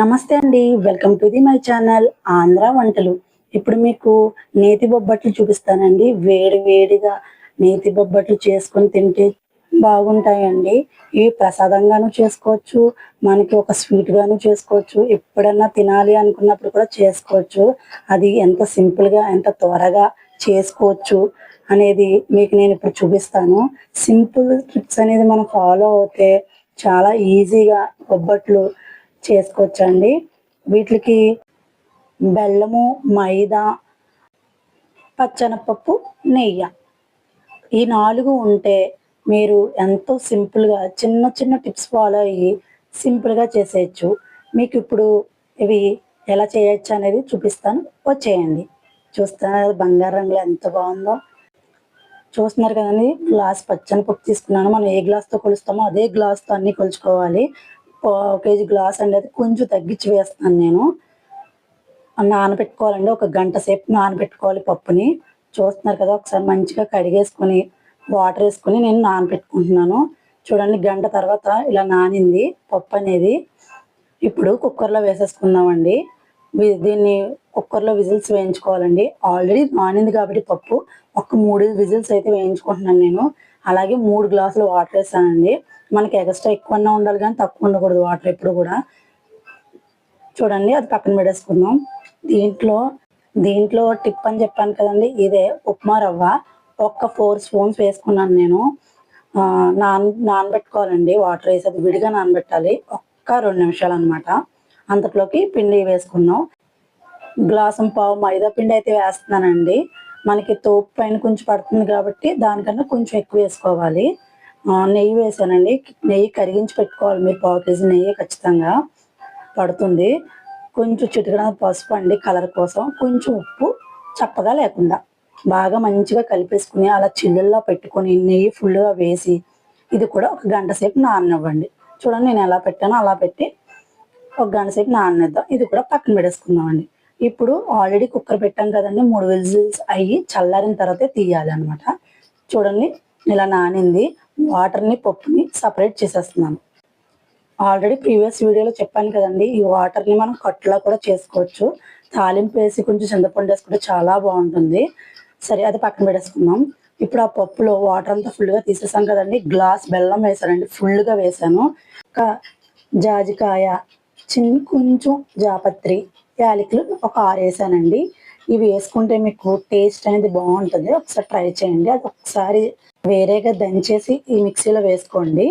నమస్తే అండి. Welcome to the my channel Andhra వంటలు. ఇప్పుడు మీకు నేతి బొబ్బట్లు చూపిస్తానండి. వేడి వేడిగా నేతి బొబ్బట్లు చేసుకొని తింటే బాగుంటాయండి. ఇవి ప్రసాదంగాను చేసుకోవచ్చు మనకి ఒక స్వీట్ గాను చేసుకోవచ్చు ఎప్పుడన్నా తినాలి అనుకున్నప్పుడు కూడా చేసుకోవచ్చు. అది ఎంత సింపుల్గా ఎంత త్వరగా చేసుకోవచ్చు అనేది మీకు నేను ఇప్పుడు చూపిస్తాను. సింపుల్ ట్రిప్స్ అనేది మనం ఫాలో అవుతే చాలా ఈజీగా బొబ్బట్లు చేసుకోవచ్చండి. వీటికి బెల్లము మైదా పచ్చనపప్పు నెయ్యి. ఈ నాలుగు ఉంటే మీరు ఎంతో సింపుల్గా చిన్న చిన్న టిప్స్ ఫాలో అయ్యి సింపుల్గా చేసేయచ్చు. మీకు ఇప్పుడు ఇవి ఎలా చేయొచ్చు అనేది చూపిస్తాను. వచ్చేయండి. చూస్తున్నారు బంగారు రంగులో ఎంత బాగుందో. చూస్తున్నారు కదండి. గ్లాస్ పచ్చని పప్పు తీసుకున్నాను. మనం ఏ గ్లాస్తో కొలుస్తామో అదే గ్లాస్తో అన్ని కొలుచుకోవాలి. కేజీ గ్లాస్ అండి అది కొంచెం తగ్గించి వేస్తాను నేను. నానబెట్టుకోవాలండి ఒక గంట సేపు నానబెట్టుకోవాలి పప్పుని. చూస్తున్నారు కదా ఒకసారి మంచిగా కడిగేసుకొని వాటర్ వేసుకొని నేను నానబెట్టుకుంటున్నాను. చూడండి గంట తర్వాత ఇలా నానింది పప్పు అనేది. ఇప్పుడు కుక్కర్లో వేసేసుకుందామండి. దీన్ని కుక్కర్లో విజిల్స్ వేయించుకోవాలండి. ఆల్రెడీ నానింది కాబట్టి పప్పు. ఒక మూడు విజిల్స్ అయితే వేయించుకుంటున్నాను నేను. అలాగే మూడు గ్లాసులు వాటర్ వేసానండి మనకి ఎక్స్ట్రా ఎక్కువ ఉండాలి కానీ తక్కువ ఉండకూడదు వాటర్ ఎప్పుడు కూడా. చూడండి అది పక్కన పెట్టేసుకుందాం. దీంట్లో దీంట్లో టిప్ అని చెప్పాను కదండి ఇదే ఉప్మా రవ్వ. ఒక్క ఫోర్ స్పూన్స్ వేసుకున్నాను నేను. నాన్ నానబెట్టుకోవాలండి. వాటర్ వేసి అది విడిగా నానబెట్టాలి. ఒక్క రెండు నిమిషాలు అనమాట అంతట్లోకి పిండి వేసుకుందాం. గ్లాసం పావు మైదా పిండి అయితే వేస్తున్నానండి. మనకి తోపు పైన కొంచెం పడుతుంది కాబట్టి దానికన్నా కొంచెం ఎక్కువ వేసుకోవాలి. నెయ్యి వేసానండి. నెయ్యి కరిగించి పెట్టుకోవాలి. మీరు పావు కేజీ నెయ్యి ఖచ్చితంగా పడుతుంది. కొంచెం చిటికడ పసుపు అండి కలర్ కోసం. కొంచెం ఉప్పు చప్పగా లేకుండా బాగా మంచిగా కలిపేసుకుని అలా చిల్లుల్లో పెట్టుకొని నెయ్యి ఫుల్గా వేసి ఇది కూడా ఒక గంట సేపు నాననివ్వండి. చూడండి నేను ఎలా పెట్టానో అలా పెట్టి ఒక గంట సేపు నాననిద్దాం. ఇది కూడా పక్కన పెట్టేసుకుందామండి. ఇప్పుడు ఆల్రెడీ కుక్కర్ పెట్టాం కదండి. మూడు విజిల్స్ అయ్యి చల్లారిన తర్వాతే తీయాలి అనమాట చూడండి ఇలా నానింది. వాటర్ని పప్పుని సపరేట్ చేసేస్తున్నాను. ఆల్రెడీ ప్రీవియస్ వీడియోలో చెప్పాను కదండి ఈ వాటర్ని మనం కట్టులా కూడా చేసుకోవచ్చు. తాలింపు వేసి కొంచెం చింతపండు వేసుకుంటే చాలా బాగుంటుంది. సరే అది పక్కన పెట్టేసుకుందాం. ఇప్పుడు ఆ పప్పులో వాటర్ అంతా ఫుల్గా తీసేసాం కదండి గ్లాస్ బెల్లం వేసానండి ఫుల్గా వేసాను. ఒక జాజికాయ చిన్న కొంచెం జాపత్రి యాలకులు ఒక ఆరు వేసానండి ఇవి వేసుకుంటే మీకు టేస్ట్ అనేది బాగుంటుంది. ఒకసారి ట్రై చేయండి. అది ఒకసారి వేరేగా దంచేసి ఈ మిక్సీలో వేసుకోండి.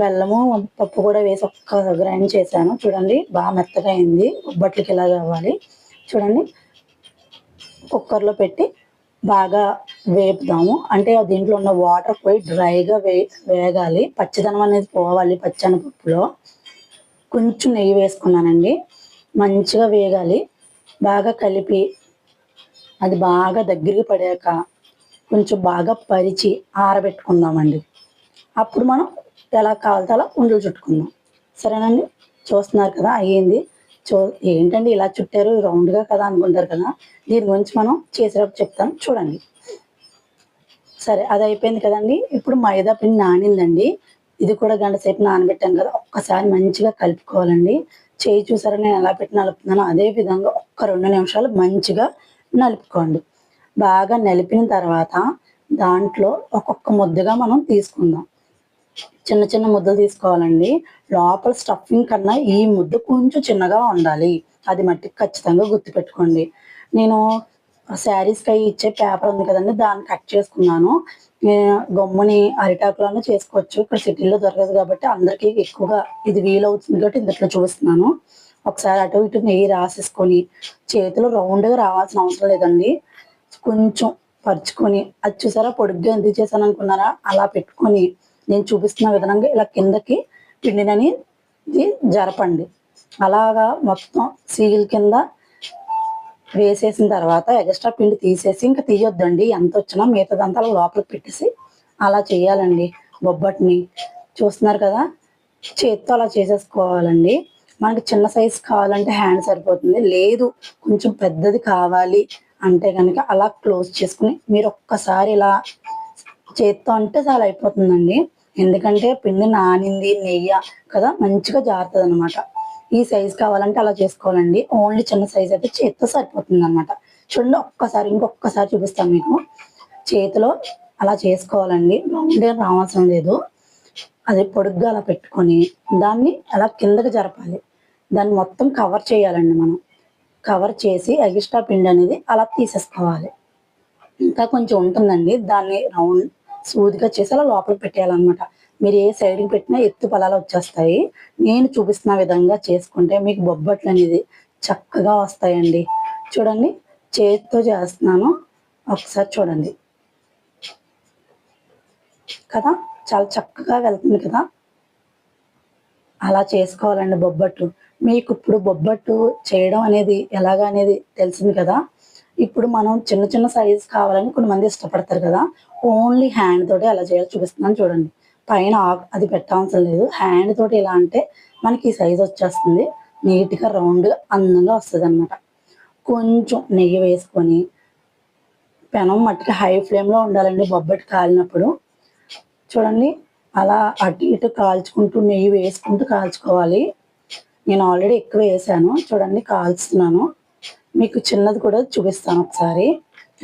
బెల్లము పప్పు కూడా వేసి ఒక్క గ్రైండ్ చేశాను. చూడండి బాగా మెత్తగా అయింది. బొబ్బట్లకి ఇలా కావాలి. చూడండి కుక్కర్లో పెట్టి బాగా వేపుదాము. అంటే దీంట్లో ఉన్న వాటర్ పోయి డ్రైగా వే వేగాలి. పచ్చిదనం అనేది పోవాలి పచ్చని పప్పులో. కొంచెం నెయ్యి వేసుకున్నానండి. మంచిగా వేగాలి. బాగా కలిపి అది బాగా దగ్గరికి పడాక కొంచెం బాగా పరిచి ఆరబెట్టుకుందామండి. అప్పుడు మనం ఎలా కావాలితే అలా ఉండలు చుట్టుకుందాం. సరేనండి? చూస్తున్నారు కదా అయ్యింది. చూ ఏంటండి ఇలా చుట్టారు? రౌండ్గా కదా అనుకుంటారు కదా. దీని గురించి మనం చేసేటప్పుడు చెప్తాను. చూడండి. సరే అది అయిపోయింది కదండి. ఇప్పుడు మైదా పిండి నానిందండి. ఇది కూడా గంట సేపు నానబెట్టాను కదా. ఒక్కసారి మంచిగా కలుపుకోవాలండి. చేయి చూసారా నేను ఎలా పెట్టి నలుపుతున్నానో అదే విధంగా ఒక్క రెండు నిమిషాలు మంచిగా నలుపుకోండి. బాగా నలిపిన తర్వాత దాంట్లో ఒక్కొక్క ముద్దగా మనం తీసుకుందాం. చిన్న చిన్న ముద్దలు తీసుకోవాలండి. లోపల స్టఫింగ్ కన్నా ఈ ముద్ద కొంచెం చిన్నగా ఉండాలి. అది మట్టికి ఖచ్చితంగా గుర్తుపెట్టుకోండి. నేను శారీస్కి అవి ఇచ్చే పేపర్ ఉంది కదండి దాన్ని కట్ చేసుకున్నాను. గమ్ముని అరిటాకులను చేసుకోవచ్చు. ఇక్కడ సిటీలో దొరకదు కాబట్టి అందరికీ ఎక్కువగా ఇది వీలవుతుంది కాబట్టి ఇందులో చూస్తున్నాను. ఒకసారి అటు ఇటు నెయ్యి రాసేసుకొని చేతిలో రౌండ్గా రావాల్సిన అవసరం లేదండి. కొంచెం పరుచుకొని అది చూసారా పొడుగ్గా ఎందుకు చేశాను అనుకున్నారా? అలా పెట్టుకొని నేను చూపిస్తున్న విధంగా ఇలా కిందకి పిండినని ఇది జరపండి. అలాగా మొత్తం సీల్ కింద వేసేసిన తర్వాత ఎక్స్ట్రా పిండి తీసేసి ఇంకా తీయొద్దండి. ఎంత వచ్చినా మిగతాదంతా అలా లోపలికి పెట్టేసి అలా చేయాలండి. బొబ్బట్ని చూస్తున్నారు కదా? చేత్తో అలా చేసేసుకోవాలండి. మనకి చిన్న సైజ్ కావాలంటే హ్యాండ్ సరిపోతుంది. లేదు కొంచెం పెద్దది కావాలి అంటే కనుక అలా క్లోజ్ చేసుకుని మీరు ఒక్కసారి ఇలా చేత్తో అంటే చాలా అయిపోతుందండి. ఎందుకంటే పిండి నానింది నెయ్యి కదా? మంచిగా జారుతుంది అనమాట ఈ సైజ్ కావాలంటే అలా చేసుకోవాలండి. ఓన్లీ చిన్న సైజ్ అయితే చేతితో సరిపోతుంది అనమాట చూడండి ఒక్కసారి ఇంకొకసారి చూపిస్తాను మీకు. చేతిలో అలా చేసుకోవాలండి. రౌండ్ ఏం రావాల్సిన లేదు. అది పొడుగ్గా అలా పెట్టుకొని దాన్ని అలా కిందకి జరపాలి. దాన్ని మొత్తం కవర్ చేయాలండి మనం. కవర్ చేసి ఎగిస్ట్రా పిండి అనేది అలా తీసేసుకోవాలి. ఇంకా కొంచెం ఉంటుందండి. దాన్ని రౌండ్ సూదిగా చేసి అలా లోపల పెట్టేయాలన్నమాట. మీరు ఏ సైడ్కి పెట్టినా ఎత్తు పొలాలు వచ్చేస్తాయి. నేను చూపిస్తున్న విధంగా చేసుకుంటే మీకు బొబ్బట్లు అనేది చక్కగా వస్తాయండి. చూడండి చేతితో చేస్తున్నాను. ఒకసారి చూడండి. కదా చాలా చక్కగా వెళ్తుంది కదా. అలా చేసుకోవాలండి బొబ్బట్టు మీకు ఇప్పుడు బొబ్బట్టు చేయడం అనేది ఎలాగ అనేది తెలిసింది కదా. ఇప్పుడు మనం చిన్న చిన్న సైజ్ కావాలని కొంతమంది ఇష్టపడతారు కదా. ఓన్లీ హ్యాండ్ తోటి అలా చేయాలి చూపిస్తున్నాను చూడండి. పైన అది పెట్టవసరం లేదు. హ్యాండ్ తోటి ఇలా అంటే మనకి సైజ్ వచ్చేస్తుంది. నీట్గా రౌండ్గా అందంగా వస్తుంది అనమాట కొంచెం నెయ్యి వేసుకొని పెనం మట్టికి హై ఫ్లేమ్లో ఉండాలండి. బొబ్బట్టు కాలినప్పుడు. చూడండి అలా అటు ఇటు కాల్చుకుంటూ నెయ్యి వేసుకుంటూ కాల్చుకోవాలి. నేను ఆల్రెడీ ఎక్కువ వేసాను. చూడండి కాల్చుతున్నాను. మీకు చిన్నది కూడా చూపిస్తాను ఒకసారి.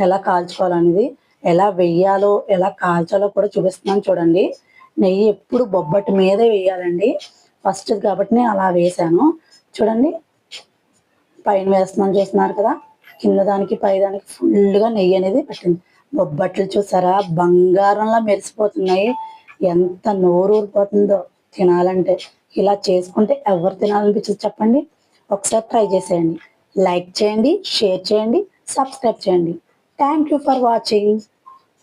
ఎలా కాల్చుకోవాలనేది ఎలా వెయ్యాలో ఎలా కాల్చాలో కూడా చూపిస్తున్నాను చూడండి. నెయ్యి ఎప్పుడు బొబ్బట్టు మీదే వేయాలండి. ఫస్ట్ కాబట్టి నేను అలా వేసాను. చూడండి పైన వేస్తున్నాను చూస్తున్నారు కదా. కింద దానికి పై దానికి ఫుల్గా నెయ్యి అనేది పెట్టింది. బొబ్బట్లు చూసారా? బంగారంలా మెరిసిపోతున్నాయి. ఎంత నోరు ఊరిపోతుందో తినాలంటే. ఇలా చేసుకుంటే ఎవరు తినాలనిపించదు చెప్పండి. ఒకసారి ట్రై చేసేయండి. లైక్ చేయండి షేర్ చేయండి సబ్స్క్రైబ్ చేయండి. Thank you for watching